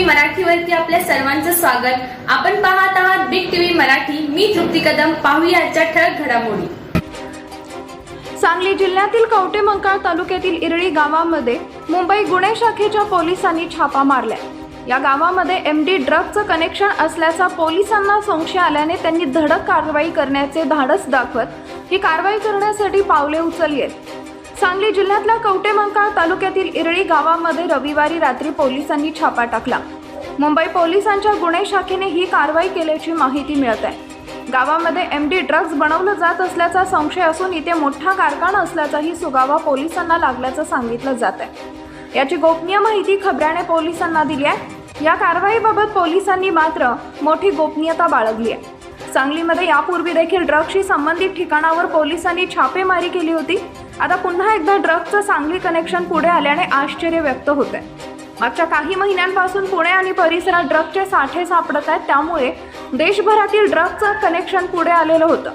मराठीवरती आपल्या सर्वांचं स्वागत. आपण पाहत आहात बिग टीव्ही मराठी. मी तृप्ती कदम. पाहूया आजच्या ठळक घडामोडी. सांगली जिल्ह्यातील कवटेमंकाळ तालुक्यातील इरळी गावामध्ये मुंबई गुन्हे शाखेच्या पोलिसांनी छापा मारल्या. या गावामध्ये एम डी ड्रगचं कनेक्शन असल्याचा पोलिसांना संशय आल्याने त्यांनी धडक कारवाई करण्याचे धाडस दाखवत ही कारवाई करण्यासाठी पावले उचलली आहेत. सांगली जिल्ह्यातल्या कवटेमंकाळ तालुक्यातील इरळी गावामध्ये रविवारी रात्री पोलिसांनी छापा टाकला. मुंबई पोलिसांच्या गुन्हे शाखेने ही कारवाई केल्याची माहिती मिळत आहे. गावामध्ये एम डी ड्रग्ज बनवलं जात असल्याचा संशय असून इथे मोठा कारखाना असल्याचाही सुगावा पोलिसांना लागल्याचं सांगितलं जात आहे. याची गोपनीय माहिती खबऱ्याने पोलिसांना दिली आहे. या कारवाईबाबत पोलिसांनी मात्र मोठी गोपनीयता बाळगली आहे. सांगलीमध्ये यापूर्वी देखील ड्रग्जशी संबंधित ठिकाणावर पोलिसांनी छापेमारी केली होती. आता पुन्हा एकदा ड्रग्जचं सांगली कनेक्शन पुढे आल्याने आश्चर्य व्यक्त होत आहे मागच्या काही महिन्यांपासून पुणे आणि परिसरात ड्रगचे साठे सापडत आहेत त्यामुळे देशभरातील ड्रगचं कनेक्शन पुढे आलेलं होतं.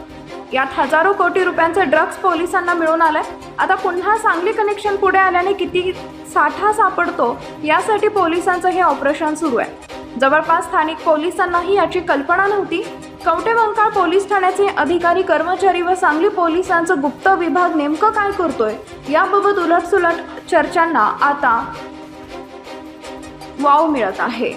यात हजारो कोटी रुपयांचे ड्रग्ज पोलिसांना मिळून आलंय. आता पुन्हा सांगली कनेक्शन पुढे आल्याने किती साठा सापडतो यासाठी पोलिसांचं हे ऑपरेशन सुरू आहे. जवळपास स्थानिक पोलिसांनाही याची कल्पना नव्हती. कवटेमंकाळ पोलीस ठाण्याचे अधिकारी कर्मचारी व सांगली पोलिसांचं गुप्त विभाग नेमकं काय करतोय? याबाबत उलटसुलट चर्चांना आता वाव मिळत आहे.